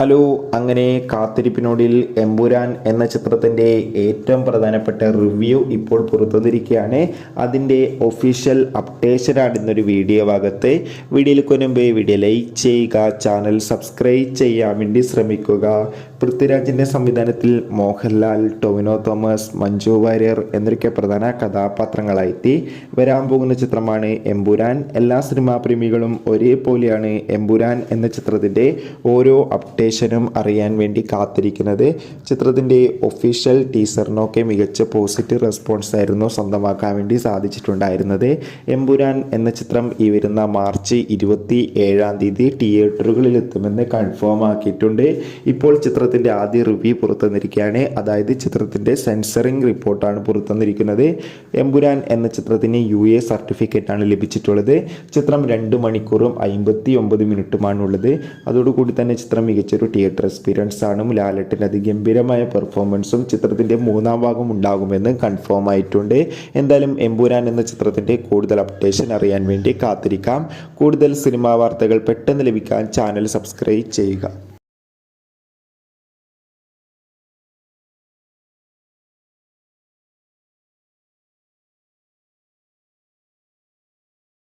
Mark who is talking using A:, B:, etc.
A: Hello അങ്ങനെ കാത്തിരിപ്പിനോടിൽ എമ്പുരാൻ എന്ന ചിത്രത്തിന്റെ ഏറ്റവും പ്രധാനപ്പെട്ട റിവ്യൂ ഇപ്പോൾ പുറത്തുവന്നിരിക്കുകയാണ്. അതിന്റെ ഒഫീഷ്യൽ അപ്ഡേഷനാണ് ഇന്നൊരു വീഡിയോ ഭാഗത്ത്. വീഡിയോയിൽ കൊനുമ്പേ വീഡിയോ ലൈക്ക് ചെയ്യുക ചാനൽ സബ്സ്ക്രൈബ് ചെയ്യാൻ വേണ്ടി ശ്രമിക്കുക. പൃഥ്വിരാജിന്റെ സംവിധാനത്തിൽ മോഹൻലാൽ ടൊവിനോ തോമസ് മഞ്ജു വാര്യർ എന്നൊക്കെ പ്രധാന കഥാപാത്രങ്ങളായിത്തി വരാൻ പോകുന്ന ചിത്രമാണ് എമ്പുരാൻ. എല്ലാ സിനിമാ പ്രേമികളും ഒരേപോലെയാണ് എമ്പുരാൻ എന്ന ചിത്രത്തിന്റെ ഓരോ അപ്ഡേഷനും അറിയാൻ വേണ്ടി കാത്തിരിക്കുന്നത്. ചിത്രത്തിന്റെ ഒഫീഷ്യൽ ടീസറിനൊക്കെ മികച്ച പോസിറ്റീവ് റെസ്പോൺസ് ആയിരുന്നു സ്വന്തമാക്കാൻ വേണ്ടി സാധിച്ചിട്ടുണ്ടായിരുന്നത്. എമ്പുരാൻ എന്ന ചിത്രം ഈ വരുന്ന മാർച്ച് ഇരുപത്തി ഏഴാം തീയതി തിയേറ്ററുകളിൽ എത്തുമെന്ന് കൺഫേം ആക്കിയിട്ടുണ്ട്. ഇപ്പോൾ ചിത്രത്തിന്റെ ആദ്യ റിവ്യൂ പുറത്തുവന്നിരിക്കുകയാണ്. അതായത് ചിത്രത്തിന്റെ സെൻസറിങ് റിപ്പോർട്ടാണ് പുറത്തുവന്നിരിക്കുന്നത്. എമ്പുരാൻ എന്ന ചിത്രത്തിന് യു എ സർട്ടിഫിക്കറ്റാണ് ലഭിച്ചിട്ടുള്ളത്. ചിത്രം രണ്ട് മണിക്കൂറും അമ്പത്തി ഒമ്പത് മിനിറ്റുമാണുള്ളത് അതോടുകൂടി തന്നെ ചിത്രം മികച്ചൊരു തിയേറ്റർ എക്സ്പീരിയൻസ് ആണ് അതിഗംഭീരമായ പെർഫോമൻസും ചിത്രത്തിന്റെ മൂന്നാം ഭാഗം ഉണ്ടാകുമെന്ന് കൺഫേം ആയിട്ടുണ്ട്. എന്തായാലും എമ്പുരാൻ എന്ന ചിത്രത്തിന്റെ കൂടുതൽ അപ്ഡേഷൻ അറിയാൻ വേണ്ടി കാത്തിരിക്കാം. കൂടുതൽ സിനിമാ വാർത്തകൾ പെട്ടെന്ന് ലഭിക്കാൻ ചാനൽ സബ്സ്ക്രൈബ് ചെയ്യുക.